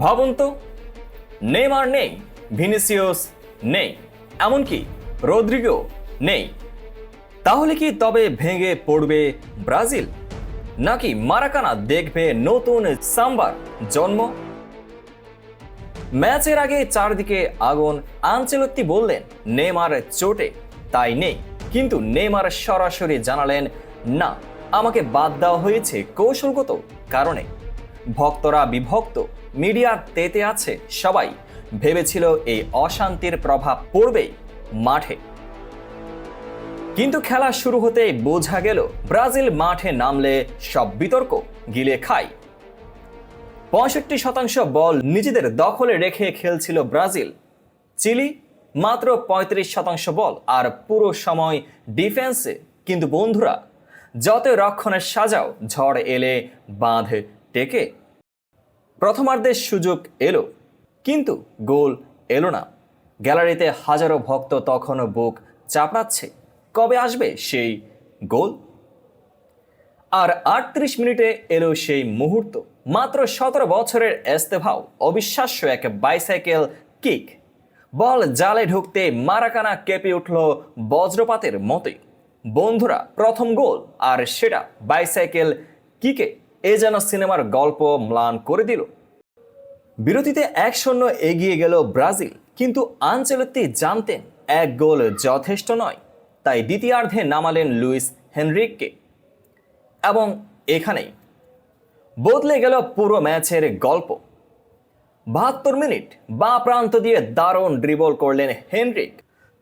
ভাবুন তো নেইমার নেই, ভিনিসিয়াস নেই, এমনকি রদ্রিগো নেই। তাহলে কি তবে ভেঙে পড়বে ব্রাজিল? নাকি মারাকানা দেখবে নতুন সাম্বার জন্ম? ম্যাচের আগে চারদিকে আগুন আঞ্চলত্তি বললেন নেমার চোটে তাই নেই। কিন্তু নেমার সরাসরি জানালেন, না, আমাকে বাদ দেওয়া হয়েছে কৌশলগত কারণে। ভক্তরা বিভক্ত মিডিয়ার তেতে আছে সবাই। ভেবেছিল এই অশান্তির প্রভাব পড়বেই মাঠে। কিন্তু খেলা শুরু হতেই বোঝা গেল, ব্রাজিল মাঠে নামলে সব বিতর্ক গিলে খায়। পঁয়ষট্টি শতাংশ বল নিজেদের দখলে রেখে খেলছিল ব্রাজিল। চিলি মাত্র পঁয়ত্রিশ শতাংশ বল আর পুরো সময় ডিফেন্সে। কিন্তু বন্ধুরা, যত রক্ষণের সাজাও ঝড় এলে বাঁধ টেকে। প্রথমার্ধের সুযোগ এলো, কিন্তু গোল এলো না। গ্যালারিতে হাজারো ভক্ত তখনও বুক চাপড়াচ্ছে, কবে আসবে সেই গোল? আর আটত্রিশ মিনিটে এলো সেই মুহূর্ত, মাত্র সতেরো বছরের এস্তেভাও অবিশ্বাস্য এক বাইসাইকেল কিক। বল জালে ঢুকতে মারাকানা কেঁপে উঠল বজ্রপাতের মতোই। বন্ধুরা, প্রথম গোল, আর সেটা বাইসাইকেল কিকে? এ যেন সিনেমার গল্প ম্লান করে দিল। বিরতিতে এক শূন্য এগিয়ে গেল ব্রাজিল, কিন্তু আঞ্চলত্তি জানতেন এক গোল যথেষ্ট নয়, তাই দ্বিতীয়ার্ধে নামালেন লুইস হেনরিককে। এবং এখানেই বদলে গেল পুরো ম্যাচের গল্প। বাহাত্তর মিনিট বা প্রান্ত দিয়ে দারুণ ড্রিবল করলেন হেনরিক।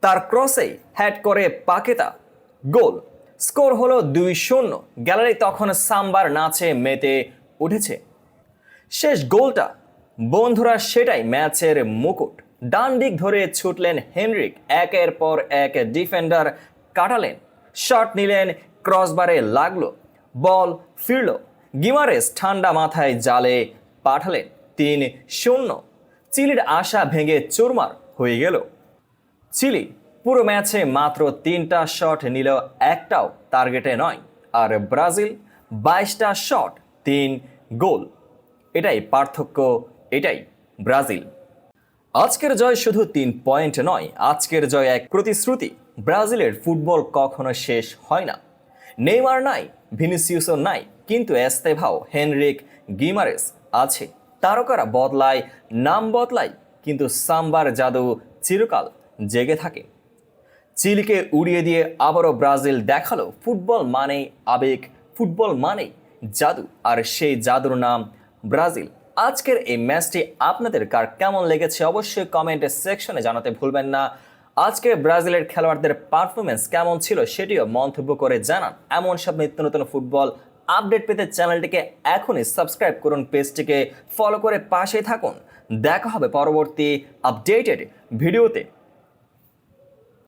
তার ক্রসেই হ্যাট করে পাকেতা, গোল। স্কোর হলো দুই শূন্য। গ্যালারি তখন সাম্বার নাচে মেতে উঠেছে। শেষ গোলটা, বন্ধুরা সেটাই ম্যাচের মুকুট। ডান দিক ধরে ছুটলেন হেনরিক, একের পর এক ডিফেন্ডার কাটালেন। শট নিলেন, ক্রসবারে লাগল, বল ফিরল। গিমারেস ঠান্ডা মাথায় জালে পাঠালেন, তিন শূন্য। চিলির আশা ভেঙে চুরমার হয়ে গেল। চিলি পুরো ম্যাচে মাত্র তিনটা শট নিল একটাও টার্গেটে নয়। আর ব্রাজিল বাইশটা শট, তিন গোল। এটাই পার্থক্য, এটাই ব্রাজিল। আজকের জয় শুধু তিন পয়েন্ট নয়, আজকের জয় এক প্রতিশ্রুতি। ব্রাজিলের ফুটবল কখনো শেষ হয় না। নেইমার নাই, ভিনিসিউসও নাই, কিন্তু এস্তেভাও হেনরিক গিমারেস আছে। তারকারা বদলায়, নাম বদলায়, কিন্তু সাম্বার জাদু চিরকাল জেগে থাকে। চিলিকে উড়িয়ে দিয়ে আবারও ব্রাজিল দেখাল ফুটবল মানেই আবেগ, ফুটবল মানেই জাদু। আর সেই জাদুর নাম ব্রাজিল। আজকের এই ম্যাচটি আপনাদের কার কেমন লেগেছে অবশ্যই কমেন্ট সেকশনে জানাতে ভুলবেন না। আজকের ব্রাজিলের খেলোয়াড়দের পারফরমেন্স কেমন ছিল সেটিও মন্তব্য করে জানান। এমন সব নিত্য নতুন ফুটবল আপডেট পেতে চ্যানেলটিকে এখনই সাবস্ক্রাইব করুন পেজটিকে। ফলো করে পাশে থাকুন। দেখা হবে পরবর্তী আপডেটেড ভিডিওতে।